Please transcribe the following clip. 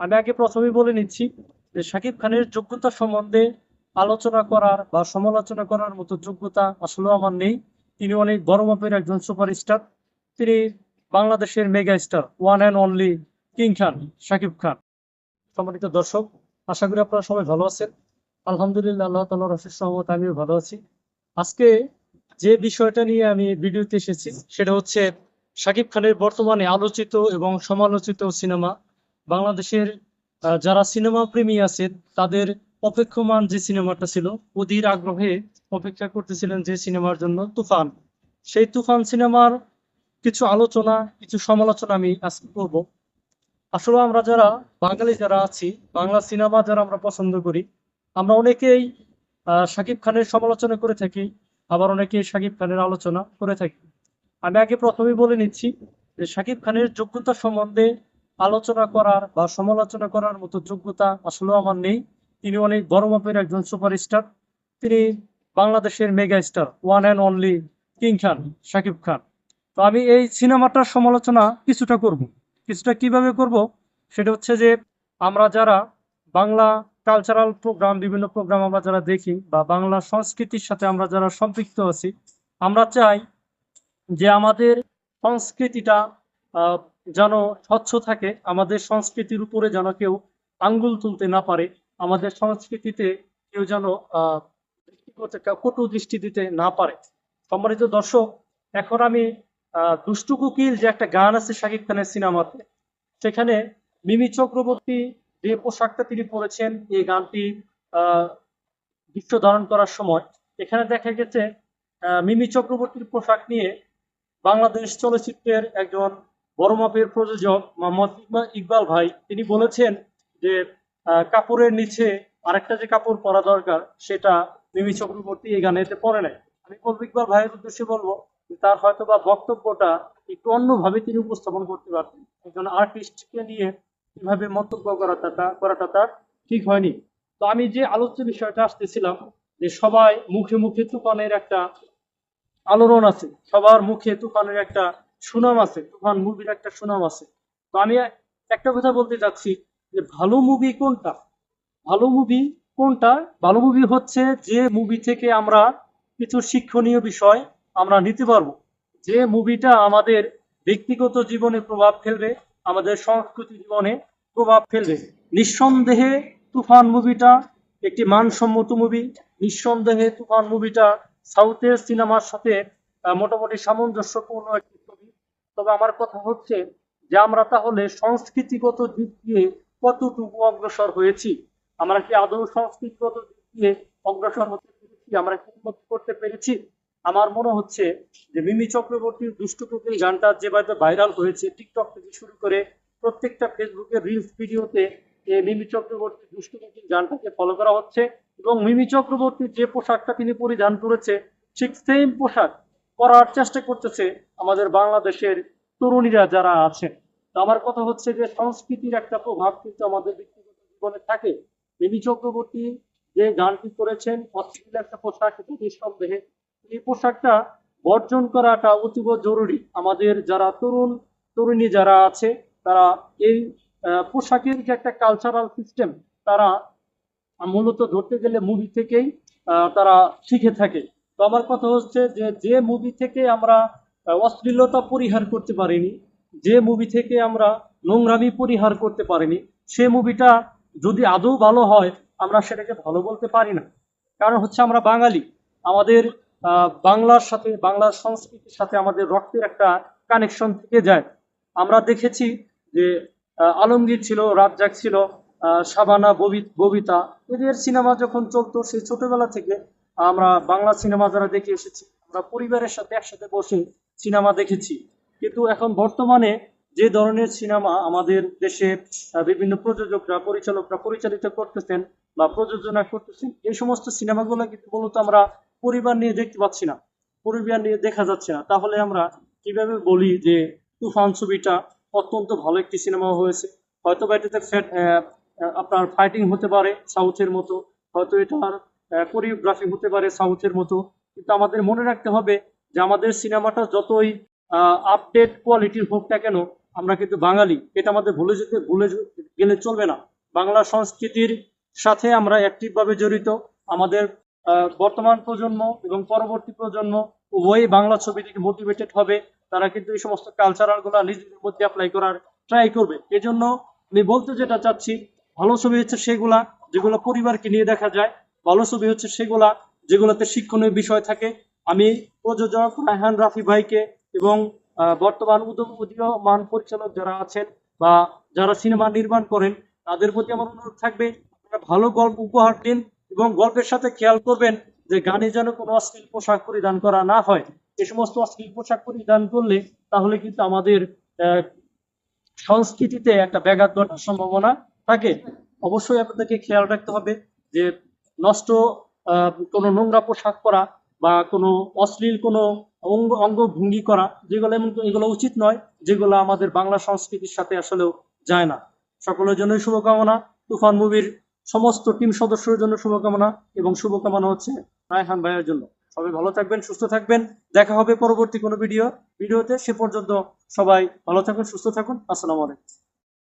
আমি আগে প্রথমেই বলে নিচ্ছি যে শাকিব খানের যোগ্যতা সম্বন্ধে আলোচনা করার বা সমালোচনা করার মতো যোগ্যতা আসলে আমার নেই। তিনি অনেক বড় মাপের একজন সুপারস্টার। তিনি বাংলাদেশের mega star one and only king Khan Shakib Khan. সম্মানিত দর্শক, আশা করি আপনারা সবাই ভালো আছেন। আলহামদুলিল্লাহ, আল্লাহ তালার অশেষ সহমত আমিও ভালো আছি। আজকে যে বিষয়টা নিয়ে আমি ভিডিওতে এসেছি, সেটা হচ্ছে শাকিব খানের বর্তমানে আলোচিত এবং সমালোচিত সিনেমা। বাংলাদেশের যারা সিনেমা প্রেমী আছেন তাদের অপেক্ষমান যে সিনেমাটা ছিল, অধীর আগ্রহে অপেক্ষা করতেছিলেন যে সিনেমার জন্য তুফান। সেই তুফান সিনেমার কিছু আলোচনা, কিছু সমালোচনা আমি আজকে করব। আসলে আমরা যারা বাঙালি যারা আছি, বাংলা সিনেমা যারা আমরা পছন্দ করি, আমরা অনেকেই শাকিব খানের সমালোচনা করে থাকি, আবার অনেকেই শাকিব খানের আলোচনা করে থাকি। আমি আগে প্রথমেই বলে নিচ্ছি যে শাকিব খানের যোগ্যতা সম্বন্ধে আলোচনা করার বা সমালোচনা করার মতো যোগ্যতা আসলে আমার নেই। তিনি অনেক বড় মাপের একজন সুপারস্টার। তিনি বাংলাদেশের mega star one and only king Khan Shakib Khan তো আমি এই সিনেমাটার সমালোচনা কিছুটা করব। কিছুটা কীভাবে করব? সেটা হচ্ছে যে, আমরা যারা বাংলা কালচারাল প্রোগ্রাম বিভিন্ন প্রোগ্রাম আমরা যারা দেখি বা বাংলা সংস্কৃতির সাথে আমরা যারা সম্পৃক্ত আছি, আমরা চাই যে আমাদের সংস্কৃতিটা যেন স্বচ্ছ থাকে, আমাদের সংস্কৃতির উপরে যেন কেউ আঙ্গুল তুলতে না পারে, আমাদের সংস্কৃতিতে কেউ যেন কটু দৃষ্টি দিতে না পারে। সম্মানিত দর্শক, এখন আমি দুষ্টু কুকিল যে একটা গান আছে শাকিব খানের সিনেমাতে, সেখানে মিমি চক্রবর্তী যে পোশাকটা তিনি পরেছেন, এই গানটি দৃশ্য ধারণ করার সময়, এখানে দেখা গেছে মিমি চক্রবর্তীর পোশাক নিয়ে বাংলাদেশ চলচ্চিত্রের একজন বড় মাপের প্রযোজক মোহাম্মদ ইকবাল- ভাই, তিনি বলেছেন যে কাপড়ের নিচে আরেকটা যে কাপড় পরা দরকার, সেটা মিমি চক্রবর্তী এই গানেতে পরে নাই। আমি বলব, ইকবাল ভাইয়ের উদ্দেশ্যে বলব তার হয়তো বা বক্তব্যটা একটু অন্যভাবে তিনি উপস্থাপন করতে পারতেন। একজন আর্টিস্টকে নিয়ে কীভাবে মন্তব্য করাটা তা- করাটা তার ঠিক হয়নি। তো আমি যে আলোচ্য বিষয়টা আসতেছিলাম, যে সবাই মুখে মুখে তুফানের একটা আলোড়ন আছে, সবার মুখে তুফানের একটা সুনাম আছে, তুফান মুভির একটা সুনাম আছে। তো আমি একটা কথা বলতে চাচ্ছি যে, ভালো মুভি কোনটা? ভালো মুভি কোনটা? ভালো মুভি হচ্ছে যে মুভি থেকে আমরা কিছু শিক্ষণীয় বিষয় আমরা নিতে পারব। যে মুভিটা আমাদের ব্যক্তিগত জীবনে প্রভাব ফেলবে, আমাদের সংস্কৃতি জীবনে প্রভাব ফেলবে। নিঃসন্দেহে তুফান মুভিটা একটি মানসম্মত মুভি নিঃসন্দেহে তুফান মুভিটা সাউথের সিনেমার সাথে মোটামুটি সামঞ্জস্যপূর্ণ একটি তবে আমার কথা হচ্ছে যে আমরা তাহলে সংস্কৃতিগত দিক দিয়ে কতটুকু অগ্রসর হয়েছি? আমরা কি আদৌ সংস্কৃতিগত দিক দিয়ে অগ্রসর হতে পেরেছি? আমরা কি উন্নতি করতে পেরেছি? আমার মনে হচ্ছে যে মিমি চক্রবর্তীর দুষ্টু গানটা যেভাবে ভাইরাল হয়েছে, টিকটক থেকে শুরু করে প্রত্যেকটা ফেসবুকের রিলস ভিডিওতে মিমি চক্রবর্তীর দুষ্টু গানটাকে ফলো করা হচ্ছে এবং মিমি চক্রবর্তীর যে পোশাকটা তিনি পরিধান করেছে, ঠিক সেম পোশাক পরার চেষ্টা করতেছে আমাদের বাংলাদেশের তরুণীরা যারা আছেন তো আমার কথা হচ্ছে যে সংস্কৃতির একটা প্রভাব কিন্তু আমাদের ব্যক্তিগত জীবনে থাকে। মিমি চক্রবর্তী যে গানটি করেছেন অশ্লীল একটা পোশাক, এটা নিঃসন্দেহে এই পোশাকটা বর্জন করাটা অতীব জরুরি। আমাদের যারা তরুণ, তরুণী যারা আছে, তারা এই পোশাকের যে একটা কালচারাল সিস্টেম তারা মূলত ধরতে গেলে মুভি থেকেই তারা শিখে থাকে। তো আমার কথা হচ্ছে যে যে মুভি থেকে আমরা অশ্লীলতা পরিহার করতে পারিনি, যে মুভি থেকে আমরা নোংরামি পরিহার করতে পারিনি, সে মুভিটা যদি আদৌ ভালো হয়, আমরা সেটাকে ভালো বলতে পারি না। কারণ হচ্ছে আমরা বাঙালি। আমাদের বাংলার সাথে, বাংলার সংস্কৃতির সাথে আমাদের রক্তের একটা কানেকশন থেকে যায়। আমরা দেখেছি যে আলমগীর ছিল, রাজ্জাক ছিল ববি- ববিতা। এদের সিনেমা যখন চলতো সেই ছোটবেলা থেকে আমরা বাংলা সিনেমা যারা দেখে এসেছি, আমরা পরিবারের সাথে একসাথে বসে সিনেমা দেখেছি। কিন্তু এখন বর্তমানে যে ধরনের সিনেমা আমাদের দেশে বিভিন্ন প্রযোজকরা, পরিচালকরা পরিচালিত করতেছেন বা প্রযোজনা করতেছেন এই সমস্ত সিনেমাগুলো কিন্তু মূলত আমরা পরিবার নিয়ে দেখতে পাচ্ছি না। পরিবার নিয়ে দেখা যাচ্ছে না। তাহলে আমরা কীভাবে বলি যে তুফান ছবিটা অত্যন্ত ভালো একটি সিনেমা হয়েছে? হয়তো বা এটাতে আপনার ফাইটিং হতে পারে সাউথের মতো। হয়তো এটার কোরিওগ্রাফি হতে পারে সাউথের মতো। কিন্তু আমাদের মনে রাখতে হবে যে আমাদের সিনেমাটা যতই আপডেট কোয়ালিটির হোক না কেন, আমরা কিন্তু বাঙালি। এটা আমাদের ভুলে যেতে, ভুলে গেলে চলবে না। বাংলা সংস্কৃতির সাথে আমরা অ্যাক্টিভ ভাবে জড়িত। আমাদের বর্তমান প্রজন্ম এবং পরবর্তী প্রজন্ম উভয়ই বাংলা ছবি থেকে মোটিভেটেড হবে। তারা কিন্তু এই সমস্ত কালচারালগুলা নিজেদের মধ্যে অ্যাপ্লাই করার ট্রাই করবে। এজন্য আমি বলতে যেটা চাচ্ছি, ভালো ছবি হচ্ছে সেগুলা যেগুলো পরিবারকে নিয়ে দেখা যায়। ভালো ছবি হচ্ছে সেগুলা যেগুলোতে শিক্ষণীয় বিষয় থাকে। আমি প্রযোজক রায়হান রাফি ভাইকে এবং বর্তমান উদ- উদীয়মান পরিচালক যারা আছেন বা যারা সিনেমা নির্মাণ করেন, তাদের প্রতি আমার অনুরোধ থাকবে, আপনারা ভালো গল্প উপহার দিন এবং গল্পের সাথে খেয়াল করবেন যে গানে যেন কোনো অশ্লীল পোশাক পরিধান করা না হয়। এই সমস্ত অশ্লীল পোশাক পরিধান করলে তাহলে কিন্তু আমাদের সংস্কৃতিতে একটা ব্যাঘাত ঘটার সম্ভাবনা থাকে। অবশ্যই আপনাদেরকে খেয়াল রাখতে হবে যে নষ্ট কোনো নোংরা পোশাক পরা বা কোনো অশ্লীল কোনো অঙ্গ অঙ্গভঙ্গি করা, যেগুলো এমন, এগুলো উচিত নয়, যেগুলো আমাদের বাংলা সংস্কৃতির সাথে আসলেও যায় না। সকলের জন্যই শুভকামনা। তুফান মুভির সমস্ত টিম সদস্যের জন্য শুভকামনা এবং শুভকামনা হচ্ছে রায়হান ভাইয়ের জন্য। সবাই ভালো থাকবেন, সুস্থ থাকবেন। দেখা হবে পরবর্তী কোনো ভিডিও ভিডিওতে সে পর্যন্ত সবাই ভালো থাকুন, সুস্থ থাকুন। আসসালামু আলাইকুম।